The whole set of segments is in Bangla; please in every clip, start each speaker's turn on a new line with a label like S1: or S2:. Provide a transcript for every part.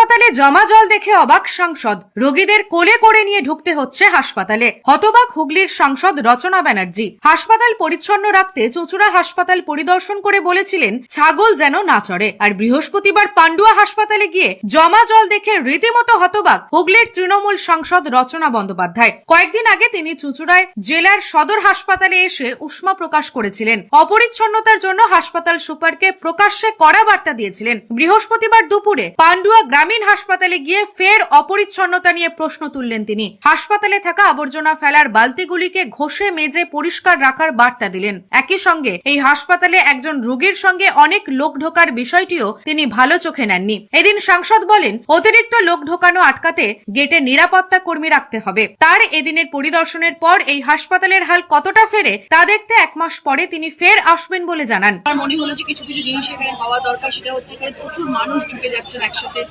S1: হাসপাতালে জমা জল দেখে অবাক সাংসদ। রোগীদের কোলে করে নিয়ে ঢুকতে হচ্ছে হাসপাতালে। হতবাক হুগলির সাংসদ রচনা ব্যানার্জি। হাসপাতাল পরিচ্ছন্ন রাখতে চুঁচুড়া হাসপাতাল পরিদর্শন করে বলেছিলেন, ছাগল যেন না চড়ে। আর বৃহস্পতিবার পান্ডুয়া হাসপাতালে গিয়ে জমা জল দেখে রীতিমতো হতবাক হুগলির তৃণমূল সাংসদ রচনা বন্দ্যোপাধ্যায়। কয়েকদিন আগে তিনি চুঁচুড়ায় জেলার সদর হাসপাতালে এসে উষ্মা প্রকাশ করেছিলেন। অপরিচ্ছন্নতার জন্য হাসপাতাল সুপারকে প্রকাশ্যে কড়া বার্তা দিয়েছিলেন। বৃহস্পতিবার দুপুরে পান্ডুয়া গ্রামীণ হাসপাতালে গিয়ে ফের অপরিচ্ছন্নতা নিয়ে প্রশ্ন তুললেন তিনি। হাসপাতালে থাকা আবর্জনা ফেলার বালতিগুলিকে ঘষে মেজে পরিষ্কার রাখার বার্তা দিলেন। একই সঙ্গে এই হাসপাতালে একজন রোগীর সঙ্গে অনেক লোক ঢোকার বিষয়টিও তিনি ভালো চোখে নেননি। এদিন সাংসদ বলেন, অতিরিক্ত লোক ঢোকানো আটকাতে গেটে নিরাপত্তা কর্মী রাখতে হবে। তার এদিনের পরিদর্শনের পর এই হাসপাতালের হাল কতটা ফেরে তা দেখতে এক মাস পরে তিনি ফের আসবেন বলে জানান।
S2: মনে হলো যে কিছু কিছু জিনিস এখানে হওয়া দরকার, সেটা হচ্ছে প্রচুর মানুষ ঢুকে যাচ্ছেন একসাথে।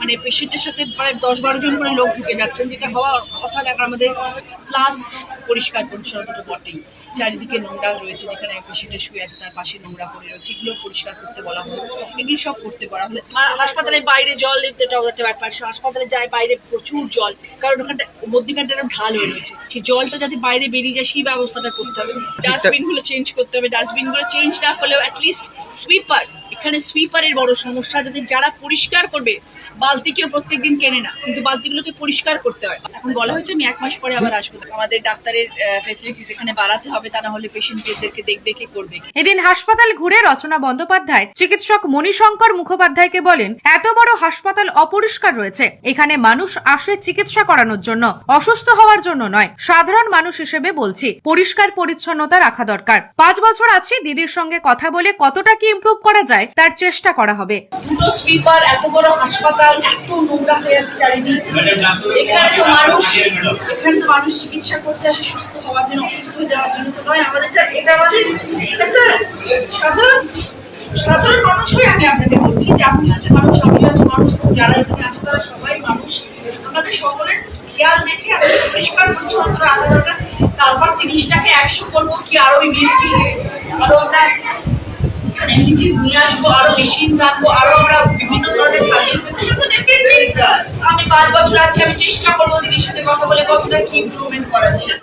S2: মানে পেশেন্টের সাথে প্রায় দশ বারো জন করে লোক ঢুকে যাচ্ছেন যেটা হওয়া কথা এখন আমাদের প্লাস পরিষ্কার পরিচ্ছন্নতা বটেই। চারিদিকে নোংরা রয়েছে যেখানে পেশেন্টের শুয়ে আছে তার পাশে নোংরা পড়ে রয়েছে এগুলো পরিষ্কার করতে বলা হলো এগুলো সব করতে বলা হলো হাসপাতালের বাইরে জল এটাও একটা ব্যাপার হাসপাতালে যায় বাইরে প্রচুর জল কারণ ওখানটা মধ্যিখানটা একটা ঢাল হয়ে রয়েছে। সেই জলটা যাতে বাইরে বেরিয়ে যায় সেই ব্যবস্থাটা করতে হবে। ডাস্টবিনগুলো চেঞ্জ করতে হবে। ডাস্টবিনগুলো চেঞ্জ না করলেও অ্যাটলিস্ট সুইপার এখানে সুইপারের বড় সমস্যা যাতে যারা পরিষ্কার করবে বালতি কেউ প্রত্যেকদিন কেনে না, কিন্তু বালতিগুলোকে পরিষ্কার করতে হয়। এখন বলা হয়েছে আমি এক মাস পরে আবার আসব। আমাদের ডাক্তারের ফেসিলিটিস এখানে বাড়াতে হবে, তা না হলে পেশেন্টদেরকে দেখবে, কে করবে
S1: এদিন হাসপাতাল ঘুরে রচনা বন্দ্যোপাধ্যায়, চিকিৎসক মণিশঙ্কর মুখোপাধ্যায়কে বলেন, এত বড় হাসপাতাল অপরিষ্কার রয়েছে। এখানে মানুষ আসে চিকিৎসা করানোর জন্য, অসুস্থ হওয়ার জন্য নয়। সাধারণ মানুষ হিসেবে বলছি, পরিষ্কার পরিচ্ছন্নতা রাখা দরকার। পাঁচ বছর আছি, দিদির সঙ্গে কথা বলে কতটা কি ইমপ্রুভ করা যায় তার চেষ্টা করা হবে।
S2: দুটো সুইপার এত বড় হাসপাতাল, এত নোংরা হয়ে আছে চারিদিক। এখানে তো মানুষ, এখানে তো মানুষ চিকিৎসা করতে আসে, সুস্থ হওয়ার জন্য, অসুস্থ হয়ে যাওয়ার জন্য তো নয়। আমাদের এটা- আমাদের সাধারণ সাধারণ মানুষই আমি আপনাকে বলছি যে আপনি হচ্ছে মানুষ, আমি হচ্ছে মানুষ, যারা এখানে আছে তারা সবাই মানুষ। আমাদের সকলের খেয়াল রেখে আমাদের পরিষ্কার পরিচ্ছন্ন রাখা দরকার। তারপর তিরিশটাকে একশো করব কি আরও ইমিউনিটি আরও আমরা অ্যামিনিটিস নিয়ে আসব, আরও মেশিন আনব, আরও আমরা বিভিন্ন ধরনের সার্ভিস দেবো। সেটা ডেফিনেটলি আমি পাঁচ বছর আছি, আমি চেষ্টা করব দিদির সাথে কথা বলে কতটা কি ইমপ্রুভমেন্ট করা